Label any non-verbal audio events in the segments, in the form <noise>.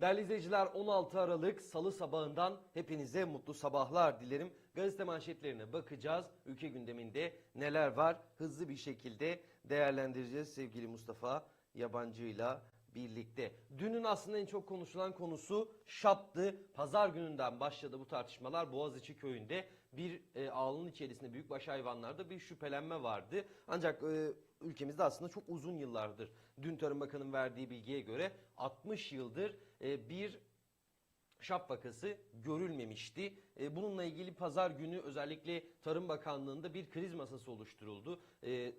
Değerli izleyiciler 16 Aralık Salı sabahından hepinize mutlu sabahlar dilerim. Gazete manşetlerine bakacağız. Ülke gündeminde neler var hızlı bir şekilde değerlendireceğiz sevgili Mustafa Yabancı'yla birlikte. Dünün aslında en çok konuşulan konusu şaptı. Pazar gününden başladı bu tartışmalar. Boğaziçi köyünde bir e, ağlının içerisinde büyükbaş hayvanlarda bir şüphelenme vardı. Ancak e, ülkemizde aslında çok uzun yıllardır dün Tarım Bakanı'nın verdiği bilgiye göre 60 yıldır e, bir şap vakası görülmemişti. E, Bununla ilgili pazar günü özellikle Tarım Bakanlığı'nda bir kriz masası oluşturuldu. E,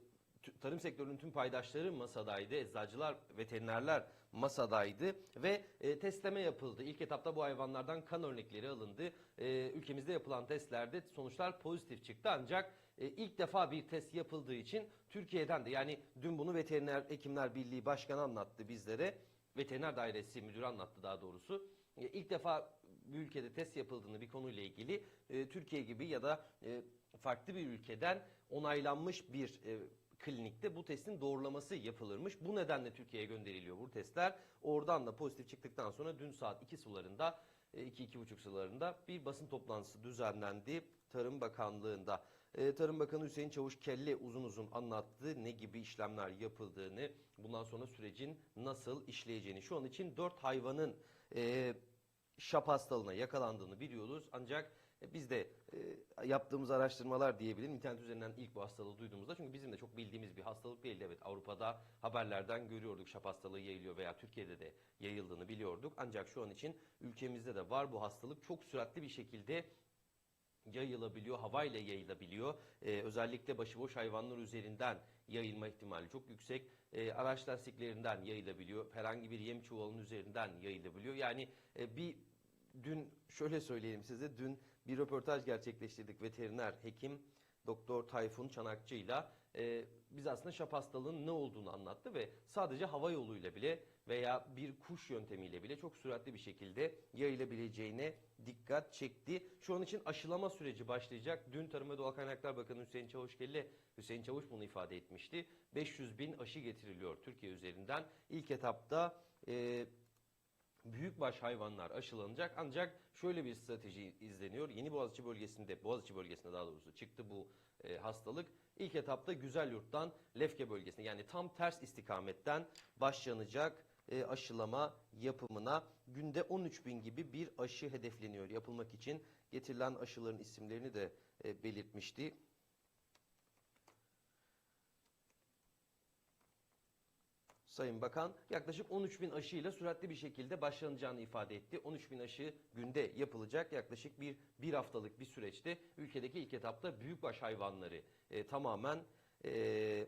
Tarım sektörünün tüm paydaşları masadaydı, eczacılar, veterinerler masadaydı ve e, testleme yapıldı. İlk etapta bu hayvanlardan kan örnekleri alındı. E, ülkemizde yapılan testlerde sonuçlar pozitif çıktı ancak e, ilk defa bir test yapıldığı için Türkiye'den de yani dün bunu Veteriner Hekimler Birliği Başkanı anlattı bizlere. Veteriner Dairesi Müdürü anlattı daha doğrusu. E, İlk defa bir ülkede test yapıldığını bir konuyla ilgili e, Türkiye gibi ya da e, farklı bir ülkeden onaylanmış bir e, klinikte bu testin doğrulaması yapılırmış. Bu nedenle Türkiye'ye gönderiliyor bu testler. Oradan da pozitif çıktıktan sonra dün saat 2 sularında 2-2.30 sularında bir basın toplantısı düzenlendi Tarım Bakanlığı'nda. E, Tarım Bakanı Hüseyin Çavuş Kelle uzun uzun anlattı ne gibi işlemler yapıldığını, bundan sonra sürecin nasıl işleyeceğini. Şu an için 4 hayvanın e, şap hastalığına yakalandığını biliyoruz. Ancak e, biz de e, yaptığımız araştırmalar diyebilirim. İnternet üzerinden ilk bu hastalığı duyduğumuzda çünkü bizim de çok bildiğimiz bir hastalık değildi. Evet Avrupa'da haberlerden görüyorduk şap hastalığı yayılıyor veya Türkiye'de de yayıldığını biliyorduk. Ancak şu an için ülkemizde de var bu hastalık. Çok süratli bir şekilde yayılabiliyor, havayla yayılabiliyor. Ee, özellikle başıboş hayvanlar üzerinden yayılma ihtimali çok yüksek. Ee, araç lastiklerinden yayılabiliyor. Herhangi bir yem çuvalının üzerinden yayılabiliyor. Yani e, bir dün şöyle söyleyelim size. Dün bir röportaj gerçekleştirdik veteriner hekim Doktor Tayfun Çanakçı'yla e, biz aslında şap hastalığının ne olduğunu anlattı ve sadece hava yoluyla bile veya bir kuş yöntemiyle bile çok süratli bir şekilde yayılabileceğine dikkat çekti. Şu an için aşılama süreci başlayacak. Dün Tarım ve Doğal Kaynaklar Bakanı Hüseyin Çavuşkelle, Hüseyin Çavuş bunu ifade etmişti. 500 bin aşı getiriliyor Türkiye üzerinden. İlk etapta e, büyükbaş hayvanlar aşılanacak ancak şöyle bir strateji izleniyor. Yeni Boğaziçi bölgesinde, Boğaziçi bölgesinde daha doğrusu çıktı bu e, hastalık. İlk etapta Güzelyurt'tan Lefke bölgesine yani tam ters istikametten başlanacak e, aşılama yapımına. Günde 13 bin gibi bir aşı hedefleniyor yapılmak için. Getirilen aşıların isimlerini de e, belirtmişti. Sayın Bakan yaklaşık 13 bin aşıyla süratli bir şekilde başlanacağını ifade etti. 13 bin aşı günde yapılacak yaklaşık bir, bir haftalık bir süreçte ülkedeki ilk etapta büyükbaş hayvanları e, tamamen e,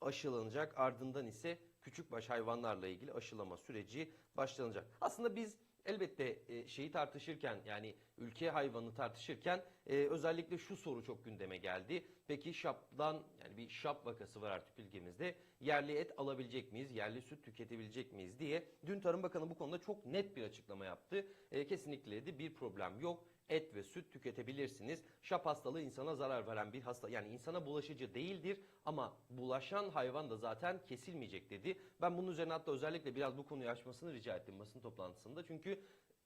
aşılanacak. Ardından ise küçükbaş hayvanlarla ilgili aşılama süreci başlanacak. Aslında biz elbette e, şeyi tartışırken yani ülke hayvanı tartışırken e, özellikle şu soru çok gündeme geldi. Peki şaptan yani bir şap vakası var artık ülkemizde. Yerli et alabilecek miyiz? Yerli süt tüketebilecek miyiz diye. Dün Tarım Bakanı bu konuda çok net bir açıklama yaptı. E, kesinlikle dedi bir problem yok. Et ve süt tüketebilirsiniz. Şap hastalığı insana zarar veren bir hasta. Yani insana bulaşıcı değildir ama bulaşan hayvan da zaten kesilmeyecek dedi. Ben bunun üzerine hatta özellikle biraz bu konuyu açmasını rica ettim basın toplantısında. Çünkü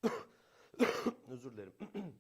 <coughs> özür dilerim. <coughs>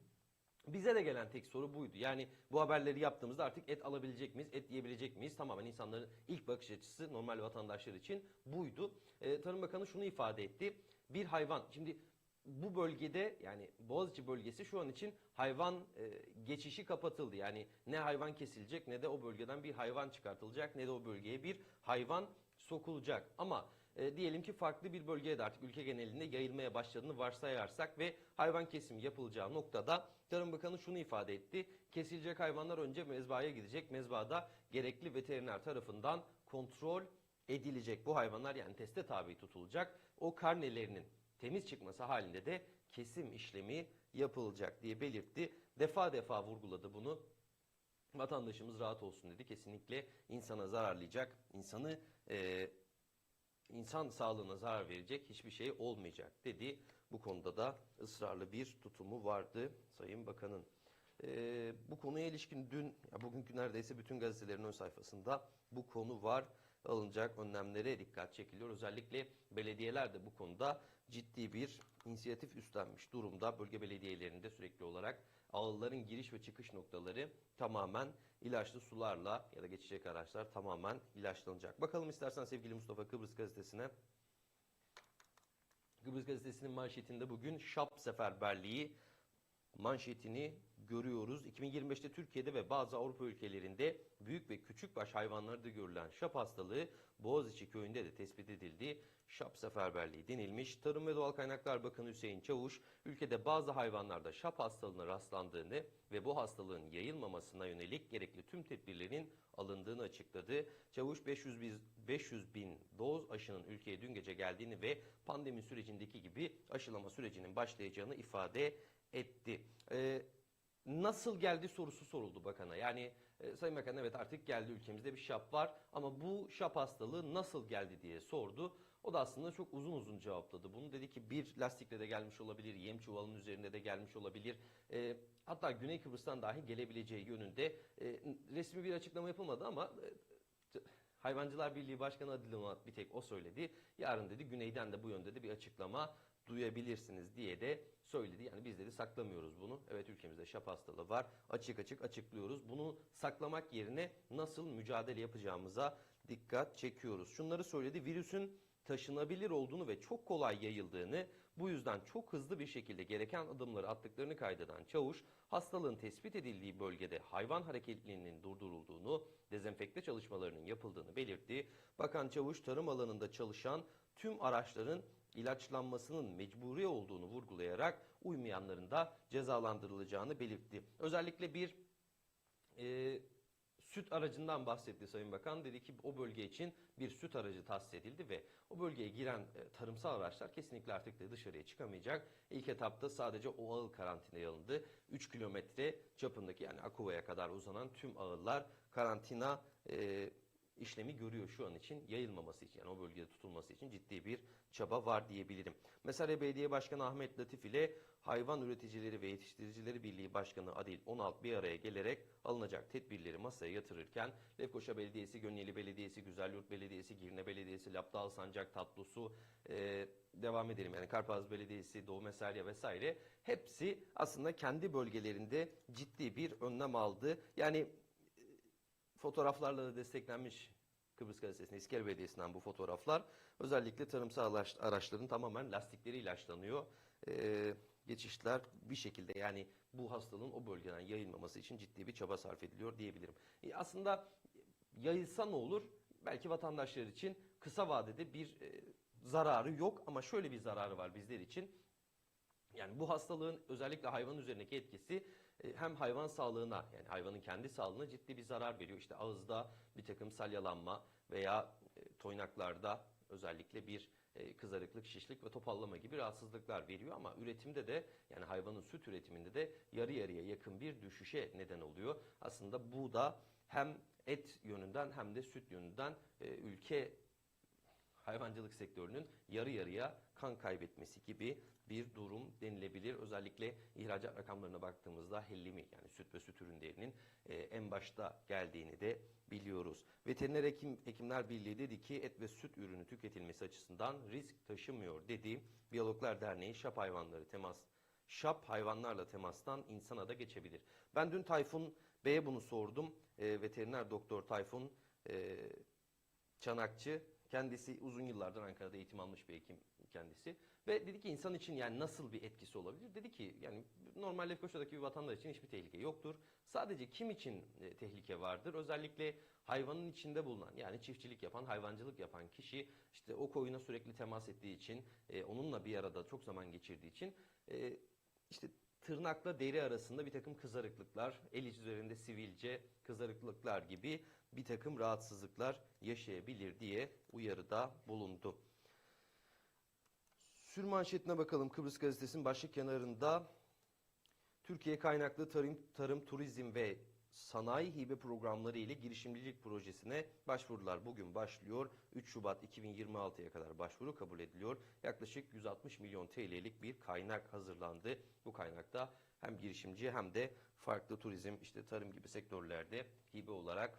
Bize de gelen tek soru buydu. Yani bu haberleri yaptığımızda artık et alabilecek miyiz, et yiyebilecek miyiz? Tamamen insanların ilk bakış açısı normal vatandaşlar için buydu. Ee, Tarım Bakanı şunu ifade etti. Bir hayvan, şimdi bu bölgede yani Boğaziçi bölgesi şu an için hayvan e, geçişi kapatıldı. Yani ne hayvan kesilecek ne de o bölgeden bir hayvan çıkartılacak ne de o bölgeye bir hayvan sokulacak. Ama e, diyelim ki farklı bir bölgeye de artık ülke genelinde yayılmaya başladığını varsayarsak ve hayvan kesimi yapılacağı noktada Tarım Bakanı şunu ifade etti. Kesilecek hayvanlar önce mezbahaya gidecek. Mezbahada gerekli veteriner tarafından kontrol edilecek. Bu hayvanlar yani teste tabi tutulacak. O karnelerinin temiz çıkması halinde de kesim işlemi yapılacak diye belirtti. Defa defa vurguladı bunu. Vatandaşımız rahat olsun dedi. Kesinlikle insana zararlayacak, insanı e, insan sağlığına zarar verecek hiçbir şey olmayacak dedi. Bu konuda da ısrarlı bir tutumu vardı Sayın Bakan'ın. Ee, bu konuya ilişkin dün, ya bugünkü neredeyse bütün gazetelerin ön sayfasında bu konu var. Alınacak önlemlere dikkat çekiliyor. Özellikle belediyeler de bu konuda ciddi bir inisiyatif üstlenmiş durumda. Bölge belediyelerinde sürekli olarak ağılların giriş ve çıkış noktaları tamamen ilaçlı sularla ya da geçecek araçlar tamamen ilaçlanacak. Bakalım istersen sevgili Mustafa Kıbrıs gazetesine. Kıbrıs gazetesinin manşetinde bugün Şap Seferberliği manşetini görüyoruz. 2025'te Türkiye'de ve bazı Avrupa ülkelerinde büyük ve küçük baş hayvanlarda görülen şap hastalığı Boğaziçi köyünde de tespit edildi. Şap seferberliği denilmiş. Tarım ve Doğal Kaynaklar Bakanı Hüseyin Çavuş, ülkede bazı hayvanlarda şap hastalığına rastlandığını ve bu hastalığın yayılmamasına yönelik gerekli tüm tedbirlerin alındığını açıkladı. Çavuş 500 bin, 500 bin doz aşının ülkeye dün gece geldiğini ve pandemi sürecindeki gibi aşılama sürecinin başlayacağını ifade etti. Ee, nasıl geldi sorusu soruldu bakana. Yani e, Sayın Bakan evet artık geldi ülkemizde bir şap var ama bu şap hastalığı nasıl geldi diye sordu. O da aslında çok uzun uzun cevapladı bunu. Dedi ki bir lastikle de gelmiş olabilir, yem çuvalının üzerinde de gelmiş olabilir. E, hatta Güney Kıbrıs'tan dahi gelebileceği yönünde e, resmi bir açıklama yapılmadı ama e, Hayvancılar Birliği Başkanı Adil Onat bir tek o söyledi. Yarın dedi güneyden de bu yönde de bir açıklama duyabilirsiniz diye de söyledi. Yani biz dedi saklamıyoruz bunu. Evet ülkemizde şap hastalığı var. Açık açık açıklıyoruz. Bunu saklamak yerine nasıl mücadele yapacağımıza dikkat çekiyoruz. Şunları söyledi. Virüsün taşınabilir olduğunu ve çok kolay yayıldığını, bu yüzden çok hızlı bir şekilde gereken adımları attıklarını kaydeden Çavuş, hastalığın tespit edildiği bölgede hayvan hareketliliğinin durdurulduğunu, dezenfekte çalışmalarının yapıldığını belirtti. Bakan Çavuş, tarım alanında çalışan tüm araçların ilaçlanmasının mecburi olduğunu vurgulayarak uymayanların da cezalandırılacağını belirtti. Özellikle bir e, süt aracından bahsetti Sayın Bakan. Dedi ki o bölge için bir süt aracı tahsis edildi ve o bölgeye giren e, tarımsal araçlar kesinlikle artık da dışarıya çıkamayacak. İlk etapta sadece o ağıl karantinaya alındı. 3 kilometre çapındaki yani Akuva'ya kadar uzanan tüm ağıllar karantina e, işlemi görüyor şu an için yayılmaması için yani o bölgede tutulması için ciddi bir çaba var diyebilirim. Mesela Belediye Başkanı Ahmet Latif ile Hayvan Üreticileri ve Yetiştiricileri Birliği Başkanı Adil Onal bir araya gelerek alınacak tedbirleri masaya yatırırken Lefkoşa Belediyesi, Gönyeli Belediyesi, Güzelyurt Belediyesi, Girne Belediyesi, Lapdal Sancak Tatlısu e, devam edelim yani Karpaz Belediyesi, Doğu Mesalya vesaire hepsi aslında kendi bölgelerinde ciddi bir önlem aldı. Yani fotoğraflarla da desteklenmiş Kıbrıs Gazetesi'nin İskele Belediyesi'nden bu fotoğraflar. Özellikle tarımsal araç- araçların tamamen lastikleri ilaçlanıyor. Ee, geçişler bir şekilde yani bu hastalığın o bölgeden yayılmaması için ciddi bir çaba sarf ediliyor diyebilirim. E, aslında yayılsa ne olur? Belki vatandaşlar için kısa vadede bir e, zararı yok ama şöyle bir zararı var bizler için. Yani bu hastalığın özellikle hayvan üzerindeki etkisi hem hayvan sağlığına yani hayvanın kendi sağlığına ciddi bir zarar veriyor. İşte ağızda bir takım salyalanma veya e, toynaklarda özellikle bir e, kızarıklık, şişlik ve topallama gibi rahatsızlıklar veriyor ama üretimde de yani hayvanın süt üretiminde de yarı yarıya yakın bir düşüşe neden oluyor. Aslında bu da hem et yönünden hem de süt yönünden e, ülke hayvancılık sektörünün yarı yarıya kan kaybetmesi gibi bir durum denilebilir. Özellikle ihracat rakamlarına baktığımızda hellimi yani süt ve süt ürünlerinin e, en başta geldiğini de biliyoruz. Veteriner Hekim, Hekimler Birliği dedi ki et ve süt ürünü tüketilmesi açısından risk taşımıyor dedi. Biyologlar Derneği şap hayvanları temas şap hayvanlarla temastan insana da geçebilir. Ben dün Tayfun Bey'e bunu sordum. E, veteriner doktor Tayfun e, Çanakçı kendisi uzun yıllardır Ankara'da eğitim almış bir hekim kendisi. Ve dedi ki insan için yani nasıl bir etkisi olabilir? Dedi ki yani normal Lefkoşa'daki bir vatandaş için hiçbir tehlike yoktur. Sadece kim için e, tehlike vardır? Özellikle hayvanın içinde bulunan yani çiftçilik yapan, hayvancılık yapan kişi işte o koyuna sürekli temas ettiği için, e, onunla bir arada çok zaman geçirdiği için e, işte tırnakla deri arasında bir takım kızarıklıklar, el üzerinde sivilce kızarıklıklar gibi bir takım rahatsızlıklar yaşayabilir diye uyarıda bulundu. Sür manşetine bakalım Kıbrıs Gazetesi'nin başlık kenarında Türkiye kaynaklı tarım, tarım, turizm ve sanayi hibe programları ile girişimcilik projesine başvurular bugün başlıyor. 3 Şubat 2026'ya kadar başvuru kabul ediliyor. Yaklaşık 160 milyon TL'lik bir kaynak hazırlandı. Bu kaynakta hem girişimci hem de farklı turizm, işte tarım gibi sektörlerde hibe olarak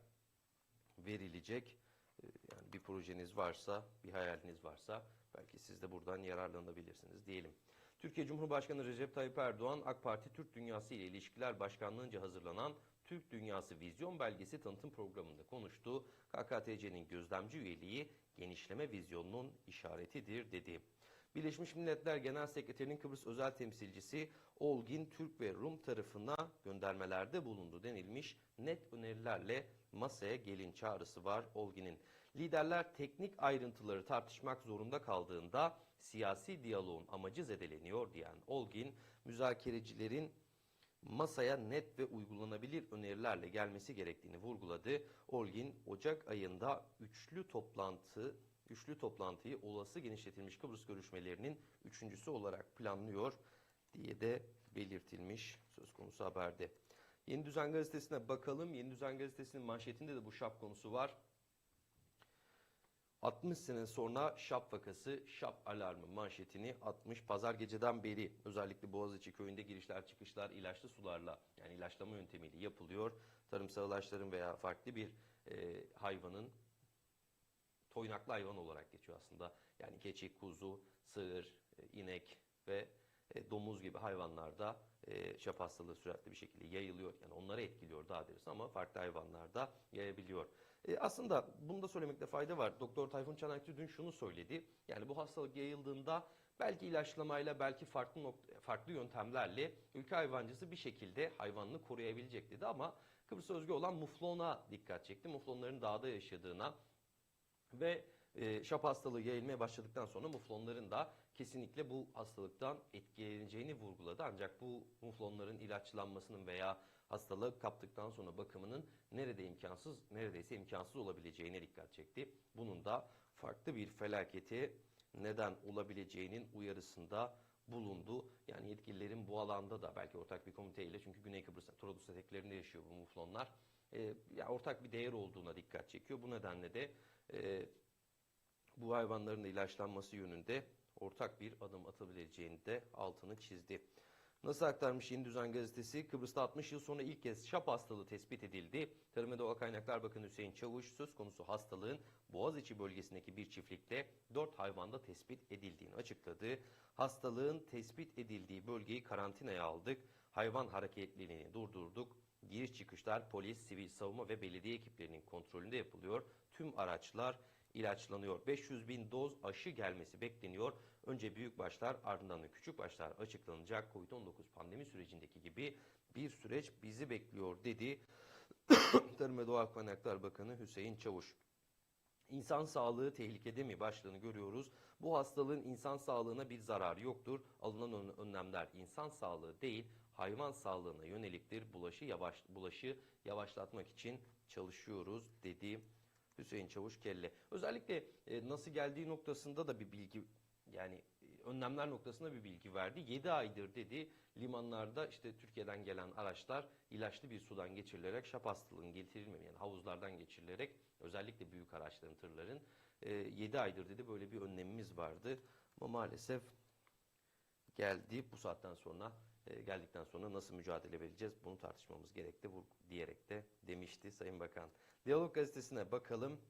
verilecek. Ee, yani bir projeniz varsa, bir hayaliniz varsa belki siz de buradan yararlanabilirsiniz diyelim. Türkiye Cumhurbaşkanı Recep Tayyip Erdoğan, AK Parti Türk Dünyası ile İlişkiler Başkanlığı'nca hazırlanan Türk Dünyası Vizyon Belgesi tanıtım programında konuştu. KKTC'nin gözlemci üyeliği genişleme vizyonunun işaretidir dedi. Birleşmiş Milletler Genel Sekreterinin Kıbrıs özel temsilcisi Olgin Türk ve Rum tarafına göndermelerde bulundu denilmiş net önerilerle masaya gelin çağrısı var Olgin'in. Liderler teknik ayrıntıları tartışmak zorunda kaldığında siyasi diyaloğun amacı zedeleniyor diyen Olgin, müzakerecilerin masaya net ve uygulanabilir önerilerle gelmesi gerektiğini vurguladı. Olgin, Ocak ayında üçlü toplantı üçlü toplantıyı olası genişletilmiş Kıbrıs görüşmelerinin üçüncüsü olarak planlıyor diye de belirtilmiş söz konusu haberde. Yeni Düzen Gazetesi'ne bakalım. Yeni Düzen Gazetesi'nin manşetinde de bu şap konusu var. 60 sene sonra şap vakası, şap alarmı manşetini atmış. Pazar geceden beri özellikle Boğaziçi köyünde girişler çıkışlar ilaçlı sularla yani ilaçlama yöntemiyle yapılıyor. Tarımsal ilaçların veya farklı bir e, hayvanın toynaklı hayvan olarak geçiyor aslında. Yani keçi, kuzu, sığır, e, inek ve e, domuz gibi hayvanlarda e, şap hastalığı süratli bir şekilde yayılıyor. Yani onları etkiliyor daha doğrusu ama farklı hayvanlarda yayabiliyor. E, aslında bunu da söylemekte fayda var. Doktor Tayfun Çanakçı dün şunu söyledi. Yani bu hastalık yayıldığında belki ilaçlamayla belki farklı nokta, farklı yöntemlerle ülke hayvancısı bir şekilde hayvanını koruyabilecek dedi ama Kıbrıs özgü olan muflona dikkat çekti. Muflonların dağda yaşadığına ve e, şap hastalığı yayılmaya başladıktan sonra muflonların da kesinlikle bu hastalıktan etkileneceğini vurguladı. Ancak bu muflonların ilaçlanmasının veya hastalığı kaptıktan sonra bakımının nerede imkansız, neredeyse imkansız olabileceğine dikkat çekti. Bunun da farklı bir felakete neden olabileceğinin uyarısında bulundu. Yani yetkililerin bu alanda da belki ortak bir komiteyle çünkü Güney Kıbrıs Trodos eteklerinde yaşıyor bu muflonlar. E, ya ortak bir değer olduğuna dikkat çekiyor. Bu nedenle de e, bu hayvanların ilaçlanması yönünde ortak bir adım atabileceğini de altını çizdi. Nasıl aktarmış Yeni Düzen Gazetesi? Kıbrıs'ta 60 yıl sonra ilk kez şap hastalığı tespit edildi. Tarım ve Doğal Kaynaklar Bakanı Hüseyin Çavuş söz konusu hastalığın Boğaziçi bölgesindeki bir çiftlikte 4 hayvanda tespit edildiğini açıkladı. Hastalığın tespit edildiği bölgeyi karantinaya aldık. Hayvan hareketliliğini durdurduk. Giriş çıkışlar polis, sivil savunma ve belediye ekiplerinin kontrolünde yapılıyor. Tüm araçlar ilaçlanıyor. 500 bin doz aşı gelmesi bekleniyor. Önce büyük başlar ardından da küçük başlar açıklanacak. Covid-19 pandemi sürecindeki gibi bir süreç bizi bekliyor dedi. <coughs> Tarım ve Doğal Kaynaklar Bakanı Hüseyin Çavuş. İnsan sağlığı tehlikede mi başlığını görüyoruz. Bu hastalığın insan sağlığına bir zararı yoktur. Alınan önlemler insan sağlığı değil, hayvan sağlığına yöneliktir. Bulaşı yavaş bulaşı yavaşlatmak için çalışıyoruz dedi Hüseyin Çavuş Kelle. Özellikle e, nasıl geldiği noktasında da bir bilgi yani e, önlemler noktasında bir bilgi verdi. 7 aydır dedi limanlarda işte Türkiye'den gelen araçlar ilaçlı bir sudan geçirilerek şap hastalığının yani havuzlardan geçirilerek özellikle büyük araçların tırların e, 7 aydır dedi böyle bir önlemimiz vardı. Ama maalesef geldi bu saatten sonra e, geldikten sonra nasıl mücadele vereceğiz bunu tartışmamız gerekti diyerek de demişti Sayın Bakan. Diyalog gazetesine bakalım.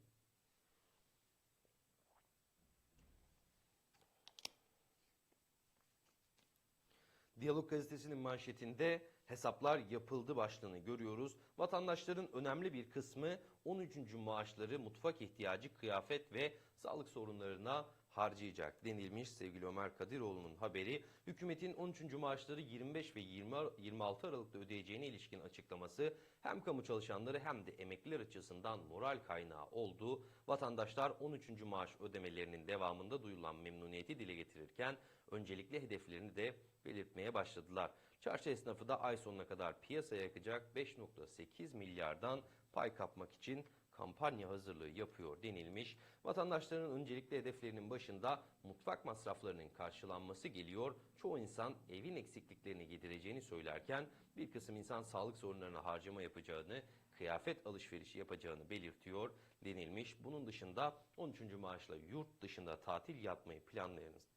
Diyalog gazetesinin manşetinde hesaplar yapıldı başlığını görüyoruz. Vatandaşların önemli bir kısmı 13. maaşları mutfak ihtiyacı, kıyafet ve sağlık sorunlarına harcayacak denilmiş sevgili Ömer Kadiroğlu'nun haberi. Hükümetin 13. maaşları 25 ve 20, 26 Aralık'ta ödeyeceğine ilişkin açıklaması hem kamu çalışanları hem de emekliler açısından moral kaynağı oldu. Vatandaşlar 13. maaş ödemelerinin devamında duyulan memnuniyeti dile getirirken öncelikli hedeflerini de belirtmeye başladılar. Çarşı esnafı da ay sonuna kadar piyasaya yakacak 5.8 milyardan pay kapmak için kampanya hazırlığı yapıyor denilmiş. Vatandaşların öncelikli hedeflerinin başında mutfak masraflarının karşılanması geliyor. Çoğu insan evin eksikliklerini gidereceğini söylerken bir kısım insan sağlık sorunlarına harcama yapacağını, kıyafet alışverişi yapacağını belirtiyor denilmiş. Bunun dışında 13. maaşla yurt dışında tatil yapmayı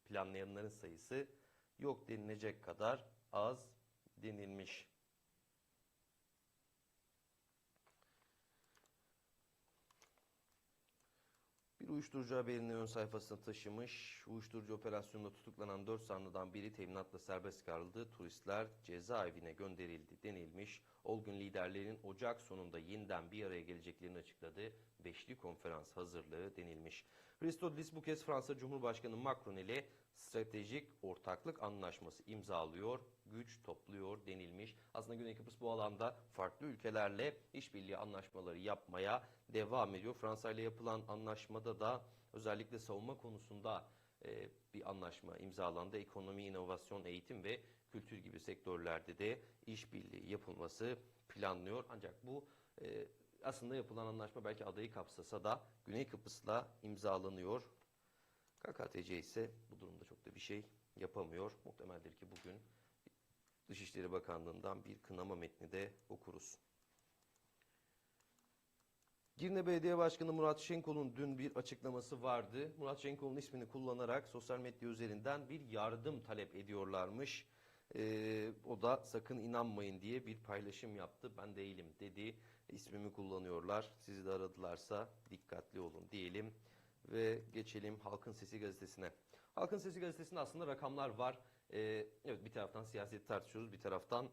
planlayanların sayısı yok denilecek kadar az denilmiş. Bir uyuşturucu haberini ön sayfasına taşımış. Uyuşturucu operasyonunda tutuklanan 4 sanlıdan biri teminatla serbest kaldı. Turistler cezaevine gönderildi denilmiş. Olgun liderlerin Ocak sonunda yeniden bir araya geleceklerini açıkladı. Beşli konferans hazırlığı denilmiş. Christodoulos bu kez Fransa Cumhurbaşkanı Macron ile stratejik ortaklık anlaşması imzalıyor, güç topluyor denilmiş. Aslında Güney Kıbrıs bu alanda farklı ülkelerle işbirliği anlaşmaları yapmaya devam ediyor. Fransa ile yapılan anlaşmada da özellikle savunma konusunda e, bir anlaşma imzalandı. Ekonomi, inovasyon, eğitim ve kültür gibi sektörlerde de işbirliği yapılması planlıyor. Ancak bu e, aslında yapılan anlaşma belki adayı kapsasa da Güney Kıbrıs'la imzalanıyor. KKTC ise bu durumda çok da bir şey yapamıyor. Muhtemeldir ki bugün Dışişleri Bakanlığı'ndan bir kınama metni de okuruz. Girne Belediye Başkanı Murat Şenkol'un dün bir açıklaması vardı. Murat Şenkol'un ismini kullanarak sosyal medya üzerinden bir yardım talep ediyorlarmış. Ee, o da sakın inanmayın diye bir paylaşım yaptı. Ben değilim dedi. İsmimi kullanıyorlar. Sizi de aradılarsa dikkatli olun diyelim. Ve geçelim Halkın Sesi gazetesine. Halkın Sesi gazetesinde aslında rakamlar var. Ee, evet bir taraftan siyaseti tartışıyoruz, bir taraftan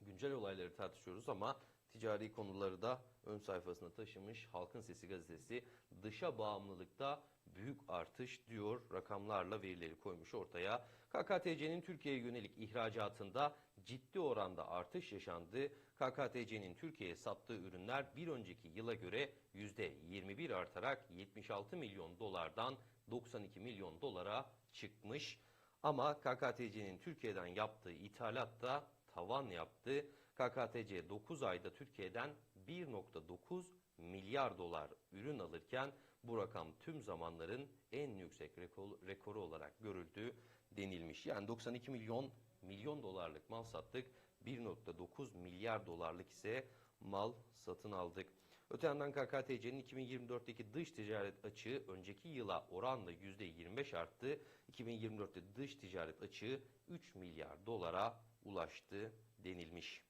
güncel olayları tartışıyoruz ama ticari konuları da ön sayfasına taşımış Halkın Sesi gazetesi dışa bağımlılıkta büyük artış diyor rakamlarla verileri koymuş ortaya. KKTC'nin Türkiye'ye yönelik ihracatında ciddi oranda artış yaşandı. KKTC'nin Türkiye'ye sattığı ürünler bir önceki yıla göre %21 artarak 76 milyon dolardan 92 milyon dolara çıkmış. Ama KKTC'nin Türkiye'den yaptığı ithalat da tavan yaptı. KKTC 9 ayda Türkiye'den 1.9 milyar dolar ürün alırken bu rakam tüm zamanların en yüksek rekor- rekoru olarak görüldü denilmiş. Yani 92 milyon milyon dolarlık mal sattık. 1.9 milyar dolarlık ise mal satın aldık. Öte yandan KKTC'nin 2024'teki dış ticaret açığı önceki yıla oranla %25 arttı. 2024'te dış ticaret açığı 3 milyar dolara ulaştı denilmiş.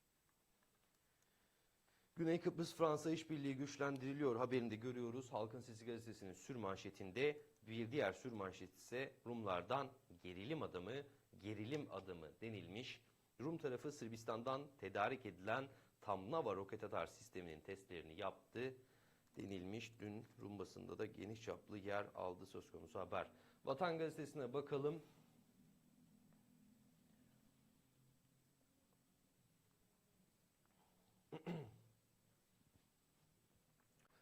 Güney Kıbrıs Fransa işbirliği güçlendiriliyor haberinde görüyoruz. Halkın Sesi gazetesinin sür manşetinde bir diğer sür manşet ise Rumlardan gerilim adımı, gerilim adımı denilmiş. Rum tarafı Sırbistan'dan tedarik edilen Tamnava roket atar sisteminin testlerini yaptı denilmiş. Dün Rum basında da geniş çaplı yer aldı söz konusu haber. Vatan gazetesine bakalım. <clears throat>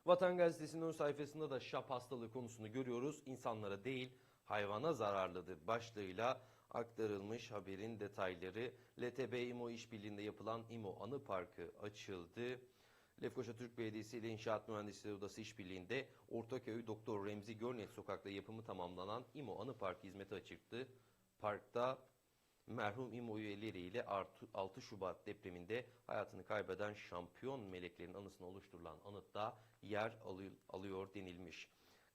Vatan Gazetesi'nin ön sayfasında da şap hastalığı konusunu görüyoruz. İnsanlara değil hayvana zararlıdır başlığıyla aktarılmış haberin detayları. LTB İMO işbirliğinde yapılan İMO Anı Parkı açıldı. Lefkoşa Türk Belediyesi ile İnşaat Mühendisleri Odası işbirliğinde Ortaköy Doktor Remzi Görnet Sokak'ta yapımı tamamlanan İMO Anı Parkı hizmeti açıktı. Parkta merhum İMO üyeleriyle 6 Şubat depreminde hayatını kaybeden şampiyon meleklerin anısına oluşturulan anıtta yer alıyor denilmiş.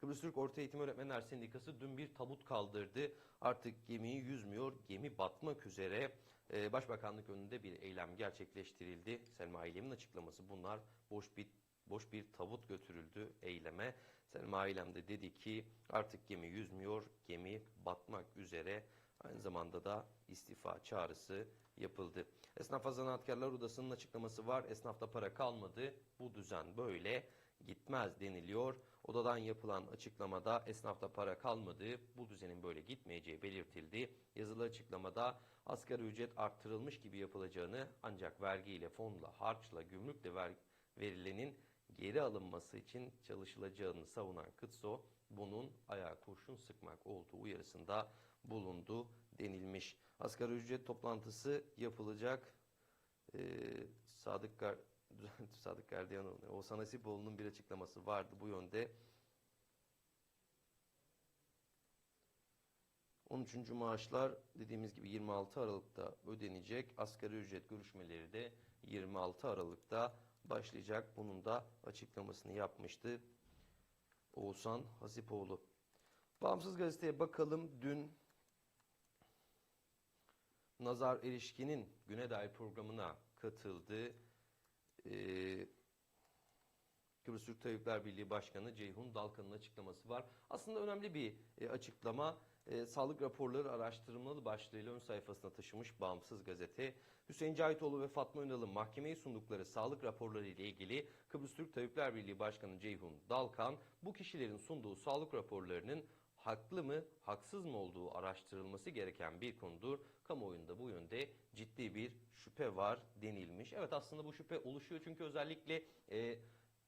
Kıbrıs Türk Orta Eğitim Öğretmenler Sendikası dün bir tabut kaldırdı. Artık gemiyi yüzmüyor, gemi batmak üzere. Ee, Başbakanlık önünde bir eylem gerçekleştirildi. Selma Eylem'in açıklaması bunlar. Boş bir boş bir tabut götürüldü eyleme. Selma Eylem de dedi ki artık gemi yüzmüyor, gemi batmak üzere. Aynı zamanda da istifa çağrısı yapıldı. Esnaf Zanaatkarlar Odası'nın açıklaması var. Esnafta para kalmadı. Bu düzen böyle gitmez deniliyor. Odadan yapılan açıklamada esnafta para kalmadığı, bu düzenin böyle gitmeyeceği belirtildi. Yazılı açıklamada asgari ücret arttırılmış gibi yapılacağını ancak vergiyle, fonla, harçla, gümrükle ver, verilenin geri alınması için çalışılacağını savunan Kıtso, bunun ayağa kurşun sıkmak olduğu uyarısında bulundu denilmiş. Asgari ücret toplantısı yapılacak. Ee, Sadık Gar Sadık Gardiyanoğlu, Oğuzhan Hasipoğlu'nun bir açıklaması vardı bu yönde. 13. maaşlar dediğimiz gibi 26 Aralık'ta ödenecek. Asgari ücret görüşmeleri de 26 Aralık'ta başlayacak. Bunun da açıklamasını yapmıştı Oğuzhan Hasipoğlu. Bağımsız gazeteye bakalım. Dün Nazar Erişkin'in Güne Dair programına katıldı. Ee, Kıbrıs Türk Tabipler Birliği Başkanı Ceyhun Dalkan'ın açıklaması var. Aslında önemli bir e, açıklama. E, sağlık raporları araştırılmalı başlığıyla ön sayfasına taşımış bağımsız gazete. Hüseyin Cahitoğlu ve Fatma Ünal'ın mahkemeye sundukları sağlık raporları ile ilgili Kıbrıs Türk Tabipler Birliği Başkanı Ceyhun Dalkan bu kişilerin sunduğu sağlık raporlarının haklı mı, haksız mı olduğu araştırılması gereken bir konudur. Kamuoyunda bu yönde ciddi bir şüphe var denilmiş. Evet aslında bu şüphe oluşuyor çünkü özellikle e,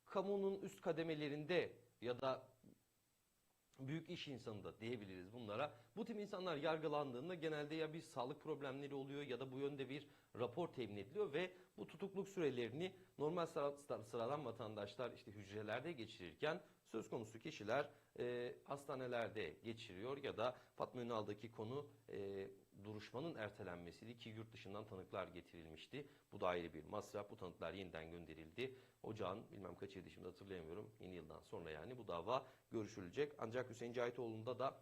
kamunun üst kademelerinde ya da büyük iş insanı da diyebiliriz bunlara. Bu tip insanlar yargılandığında genelde ya bir sağlık problemleri oluyor ya da bu yönde bir rapor temin ediliyor ve bu tutukluk sürelerini normal sıra- sıra- sıradan vatandaşlar işte hücrelerde geçirirken söz konusu kişiler e, hastanelerde geçiriyor ya da Fatma Ünal'daki konu e, duruşmanın ertelenmesiydi ki yurt dışından tanıklar getirilmişti. Bu da ayrı bir masraf. Bu tanıklar yeniden gönderildi. Ocağın bilmem kaç şimdi hatırlayamıyorum. Yeni yıldan sonra yani bu dava görüşülecek. Ancak Hüseyin Cahitoğlu'nda da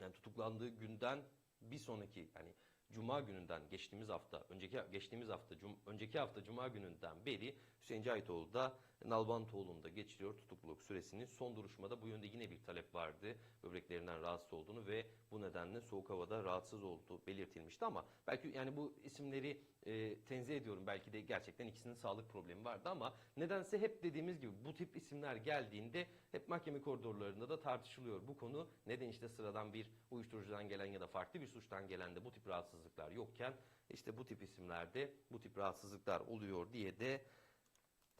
yani tutuklandığı günden bir sonraki yani Cuma gününden geçtiğimiz hafta, önceki geçtiğimiz hafta, cum, önceki hafta Cuma gününden beri Hüseyin Cahitoğlu da Nalbantoğlu'nda geçiriyor tutukluluk süresini. Son duruşmada bu yönde yine bir talep vardı. Böbreklerinden rahatsız olduğunu ve bu nedenle soğuk havada rahatsız olduğu belirtilmişti ama belki yani bu isimleri e, tenzih ediyorum. Belki de gerçekten ikisinin sağlık problemi vardı ama nedense hep dediğimiz gibi bu tip isimler geldiğinde hep mahkeme koridorlarında da tartışılıyor. Bu konu neden işte sıradan bir uyuşturucudan gelen ya da farklı bir suçtan gelen de bu tip rahatsızlıklar yokken işte bu tip isimlerde bu tip rahatsızlıklar oluyor diye de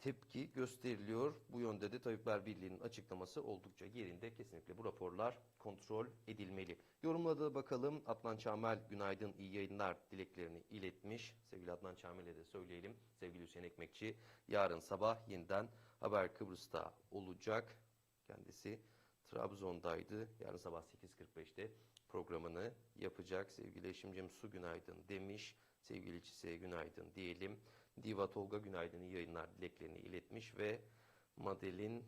tepki gösteriliyor. Bu yönde de Tabipler Birliği'nin açıklaması oldukça yerinde. Kesinlikle bu raporlar kontrol edilmeli. Yorumlara da bakalım. Adnan Çamel günaydın, iyi yayınlar dileklerini iletmiş. Sevgili Adnan Çamel'e de söyleyelim. Sevgili Hüseyin Ekmekçi yarın sabah yeniden Haber Kıbrıs'ta olacak. Kendisi Trabzon'daydı. Yarın sabah 8.45'te programını yapacak. Sevgili eşim Su günaydın demiş. Sevgili Çise'ye günaydın diyelim. Diva Tolga günaydın iyi yayınlar dileklerini iletmiş ve Madelin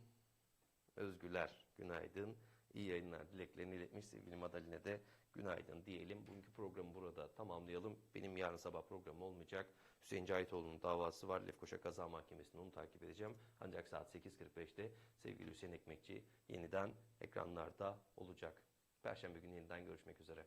Özgüler günaydın iyi yayınlar dileklerini iletmiş. Sevgili Madaline de günaydın diyelim. Bugünkü programı burada tamamlayalım. Benim yarın sabah programım olmayacak. Hüseyin Cahitoğlu'nun davası var. Lefkoşa Kaza Mahkemesi'nde onu takip edeceğim. Ancak saat 8.45'te sevgili Hüseyin Ekmekçi yeniden ekranlarda olacak. Perşembe günü yeniden görüşmek üzere.